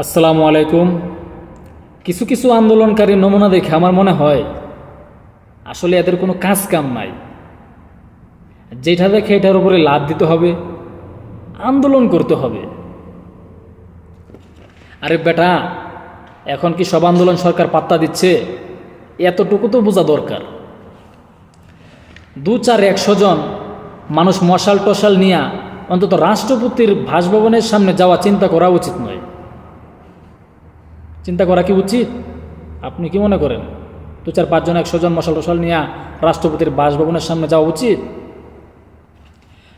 আসসালামু আলাইকুম। কিছু কিছু আন্দোলনকারী নমুনা দেখে আমার মনে হয় আসলে এদের কোনো কাজ কাম নাই। যেটা দেখে এটার উপরে লাভ দিতে হবে, আন্দোলন করতে হবে। আরে বেটা, এখন কি সব আন্দোলন সরকার পাত্তা দিচ্ছে? এতটুকু তো বোঝা দরকার। দু চার একশো জন মানুষ মশাল টশাল নিয়ে অন্তত রাষ্ট্রপতির বাসভবনের সামনে যাওয়া চিন্তা করা উচিত নয়। চিন্তা করা কি উচিত? আপনি কি মনে করেন? দু চার পাঁচজন, একশো জন মশাল টশাল নিয়ে রাষ্ট্রপতির বাসভবনের সামনে যাওয়া উচিত?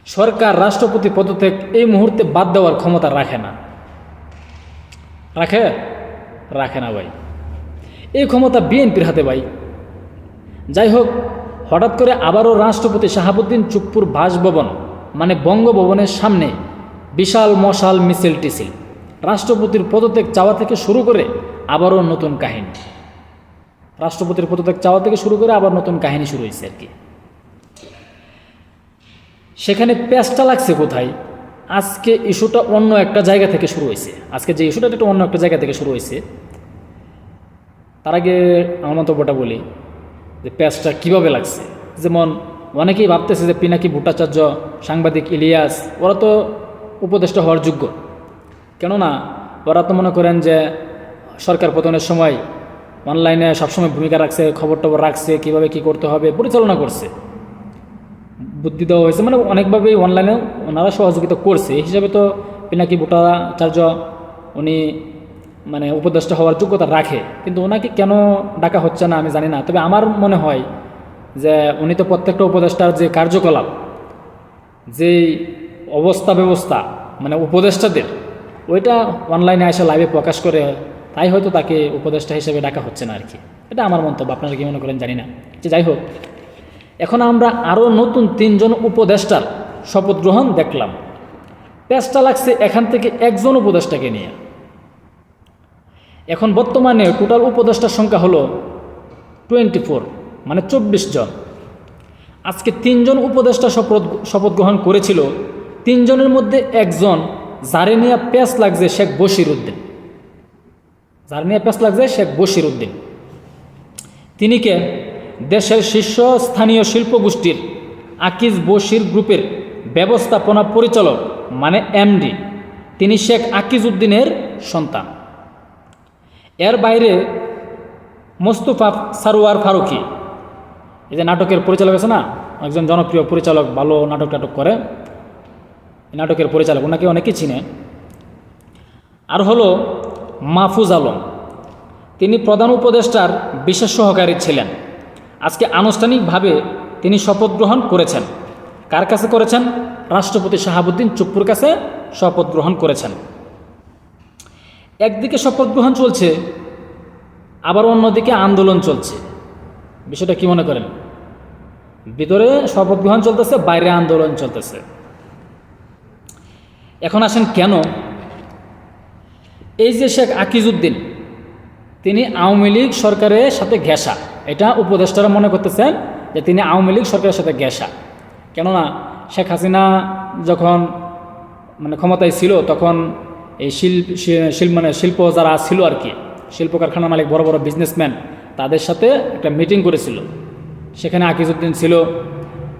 সরকার রাষ্ট্রপতি পদত্যাগ এই মুহূর্তে বাদ দেওয়ার ক্ষমতা রাখে না। রাখে? রাখে না ভাই। এই ক্ষমতা বিএনপির হাতে ভাই। যাই হোক, হঠাৎ করে আবারও রাষ্ট্রপতি শাহাবুদ্দিন চুপ্পুর বাসভবন মানে বঙ্গভবনের সামনে বিশাল মশাল মিছিল টিছিল রাষ্ট্রপতির পদত্যাগ চাওয়া থেকে শুরু করে আবারও নতুন কাহিনী। রাষ্ট্রপতির পদত্যাগ চাওয়া থেকে শুরু করে আবার নতুন কাহিনী শুরু হয়েছে আর কি। সেখানে প্যাচটা লাগছে কোথায়? আজকে ইস্যুটা অন্য একটা জায়গা থেকে শুরু হয়েছে। আজকে যে ইস্যুটা এটা অন্য একটা জায়গা থেকে শুরু হয়েছে। তার আগে আমার মন্তব্যটা বলি যে প্যাচটা কীভাবে লাগছে? যেমন অনেকেই ভাবতেছে যে পিনাকি ভট্টাচার্য, সাংবাদিক ইলিয়াস, ওরা তো উপদেষ্টা হওয়ার যোগ্য। কেননা ওরা তো মনে করেন যে সরকার পতনের সময় অনলাইনে সবসময় ভূমিকা রাখছে খবর টবর রাখছে, কীভাবে কী করতে হবে, পরিচালনা করছে। বুদ্ধি দেওয়া হয়েছে মানে অনেকভাবেই অনলাইনে ওনারা সহযোগিতা করছে। এই হিসাবে তো পিনাকি ভট্টাচার্য উনি মানে উপদেষ্টা হওয়ার যোগ্যতা রাখে। কিন্তু ওনাকে কেন ডাকা হচ্ছে না আমি জানি না। তবে আমার মনে হয় যে উনি তো প্রত্যেকটা উপদেষ্টার যে কার্যকলাপ, যেই অবস্থা ব্যবস্থা মানে উপদেষ্টাদের ওইটা অনলাইনে এসে লাইভে প্রকাশ করে তাই হয়তো তাকে উপদেষ্টা হিসেবে ডাকা হচ্ছে না আর কি এটা আমার মন্তব্য, আপনারা কি মনে করেন জানি না। যে যাই হোক, এখন আমরা আরও নতুন তিনজন উপদেষ্টার শপথ গ্রহণ দেখলাম। পেঁচটা লাগছে এখান থেকে একজন উপদেষ্টাকে নিয়ে। এখন বর্তমানে টোটাল উপদেষ্টার সংখ্যা হলো টোয়েন্টি ফোর মানে চব্বিশ জন। আজকে তিনজন উপদেষ্টা শপথ শপথ গ্রহণ করেছিল, তিনজনের মধ্যে একজন যারে নিয়ে প্যাস লাগছে শেখ বশির উদ্দিন যার নিয়ে প্যাস লাগছে শেখ বশির উদ্দিন তিনি কে? দেশের শীর্ষস্থানীয় শিল্পগোষ্ঠীর আকিজ বশির গ্রুপের ব্যবস্থাপনা পরিচালক মানে এমডি। তিনি শেখ আকিজ উদ্দিনের সন্তান। এর বাইরে মোস্তফা সারোয়ার ফারুকি। এই যে নাটকের পরিচালক আছে না, একজন জনপ্রিয় পরিচালক, ভালো নাটক টাটক করে। নাটকের পরিচালক, ওনাকে অনেকে চিনে। আর হলো মাহফুজ আলম। তিনি প্রধান উপদেষ্টার বিশেষ সহকারী ছিলেন। আজকে আনুষ্ঠানিকভাবে তিনি শপথ গ্রহণ করেছেন। কার কাছে করেছেন? রাষ্ট্রপতি শাহাবুদ্দিন চুপ্পুর কাছে শপথ গ্রহণ করেছেন। একদিকে শপথ গ্রহণ চলছে, আবার অন্যদিকে আন্দোলন চলছে। বিষয়টা কি মনে করেন? ভিতরে শপথ গ্রহণ চলতেছে, বাইরে আন্দোলন চলতেছে। এখন আসেন কেন? এই যে শেখ আকিজউদ্দিন, তিনি আওয়ামী লীগ সরকারের সাথে ঘেঁষা। এটা উপদেষ্টারা মনে করতেছেন যে তিনি আওয়ামী লীগ সরকারের সাথে ঘেঁষা। কেননা শেখ হাসিনা যখন মানে ক্ষমতায় ছিল, তখন এই শিল্প শিল্প মানে শিল্প যারা ছিল আর কি, শিল্প কারখানার মালিক, বড় বড় বিজনেসম্যান তাদের সাথে একটা মিটিং করেছিল। সেখানে আকিজউদ্দিন ছিল।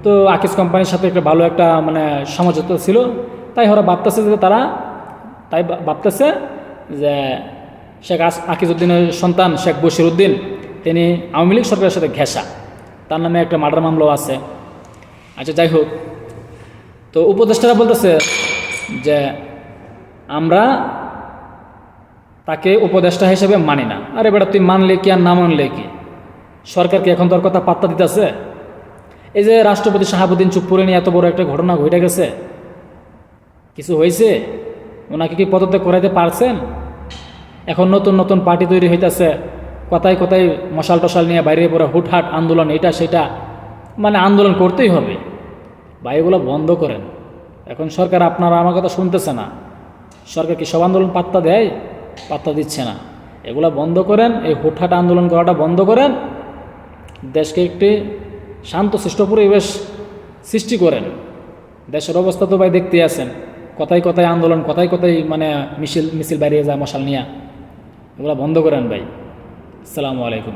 তো আকিজ কোম্পানির সাথে একটা ভালো একটা মানে সমঝোতা ছিল। তাই ওরা ভাবতেছে যে তারা, তাই ভাবতেছে যে শেখ আকিজুদ্দিনের সন্তান শেখ বশির উদ্দিন তিনি আওয়ামী লীগ সরকারের সাথে ঘেঁষা। তার নামে একটা মার্ডার মামলাও আছে। আচ্ছা যাই হোক। তো উপদেষ্টারা বলতেছে যে আমরা তাকে উপদেষ্টা হিসেবে মানি না। আরে বেটা, তুই মানলে কি আর না মানলে কি? সরকারকে এখন তোর কথা পাত্তা দিতেছে? এই যে রাষ্ট্রপতি শাহাবুদ্দিন চুপ্পুরে নিয়ে এত বড় একটা ঘটনা ঘটে গেছে কিছু হয়েছে? ওনাকে কি পদত্যাগ করাইতে পারছেন? এখন নতুন নতুন পার্টি তৈরি হইতেছে, কথায় কথায় মশাল টশাল নিয়ে বাইরে পড়ে হুটহাট আন্দোলন, এটা সেটা মানে আন্দোলন করতেই হবে। বা এগুলো বন্ধ করেন। এখন সরকার আপনারা আমার কথা শুনতেছে না। সরকার কি সব আন্দোলন পাত্তা দেয়? পাত্তা দিচ্ছে না। এগুলো বন্ধ করেন, এই হুটহাট আন্দোলন করাটা বন্ধ করেন। দেশকে একটি শান্ত পরিবেশ সৃষ্টি করেন। দেশের অবস্থা তো ভাই দেখতে আছেন। কথায় কথায় আন্দোলন, কথায় কথায় মানে মিছিল মিছিল বাইরে যায় মশাল নিয়ে, এগুলো বন্ধ করেন ভাই। আসসালামু আলাইকুম।